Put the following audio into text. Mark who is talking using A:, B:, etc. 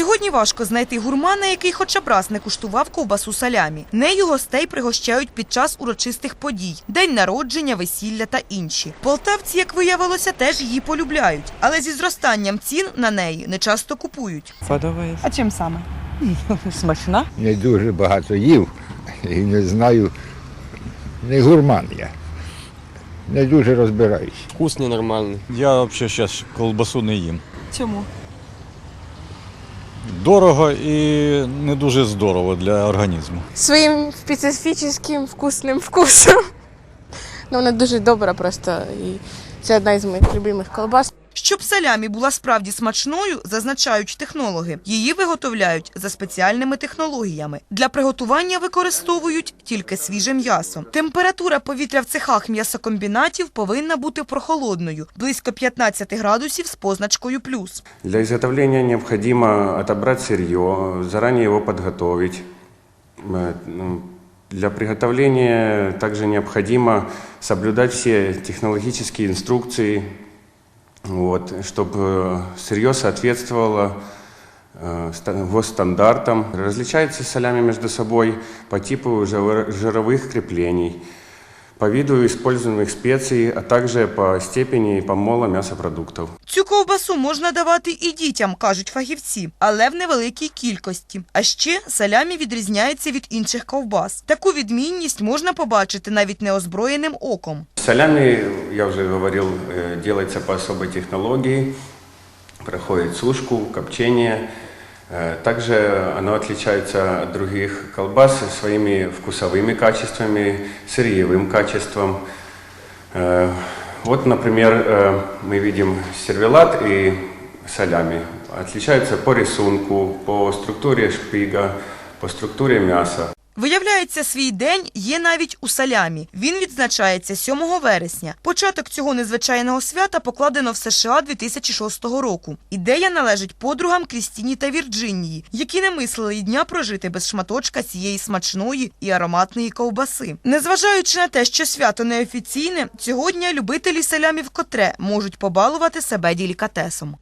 A: Сьогодні важко знайти гурмана, який хоча б раз не куштував ковбасу салямі. Нею гостей пригощають під час урочистих подій: день народження, весілля та інші. Полтавці, як виявилося, теж її полюбляють, але зі зростанням цін на неї не часто купують.
B: Подобається.
C: А чим саме?
B: Смачна.
D: Не дуже багато їв і не знаю, не гурман я. Не дуже розбираюсь.
E: Вкусный, нормальный.
F: Я взагалі зараз колбасу не їм.
C: Чому?
F: Дорого і не дуже здорово для організму.
G: своїм специфічним вкусним вкусом. Ну, вона дуже добра просто. І це одна із моїх любимих колбас.
A: Щоб салямі була справді смачною, зазначають технологи. Її виготовляють за спеціальними технологіями. Для приготування використовують тільки свіже м'ясо. Температура повітря в цехах м'ясокомбінатів повинна бути прохолодною, близько 15 градусів з позначкою плюс.
H: Для изготовления необходимо отобрать сырье, заранее его подготовить. Э, ну, Для приготовления также необходимо соблюдать все технологические инструкции, вот, чтобы сырье соответствовало э, ста- госстандартам. Различаются солями между собой по типу жир- жировых креплений, по виду используемых специй, а также по степени помола мясопродуктов.
A: Цю ковбасу можна давати і дітям, кажуть фахівці, але в невеликій кількості. А ще салямі відрізняється від інших ковбас. Таку відмінність можна побачити навіть неозброєним оком.
H: Солями, я уже говорил, э, делается по особой технологии, проходит сушку, копчение. Э, Также оно отличается от других колбас своими вкусовыми качествами, сырьевым качеством. Э, Вот, например, э, мы видим сервелат и солями. Отличаются по рисунку, по структуре шпига, по структуре мяса.
A: Виявляється, свій день є навіть у салямі. Він відзначається 7 вересня. Початок цього незвичайного свята покладено в США 2006 року. Ідея належить подругам Крістіні та Вірджинії, які не мислили й дня прожити без шматочка цієї смачної і ароматної ковбаси. Незважаючи на те, що свято неофіційне, цього дня любителі салямі вкотре можуть побалувати себе делікатесом.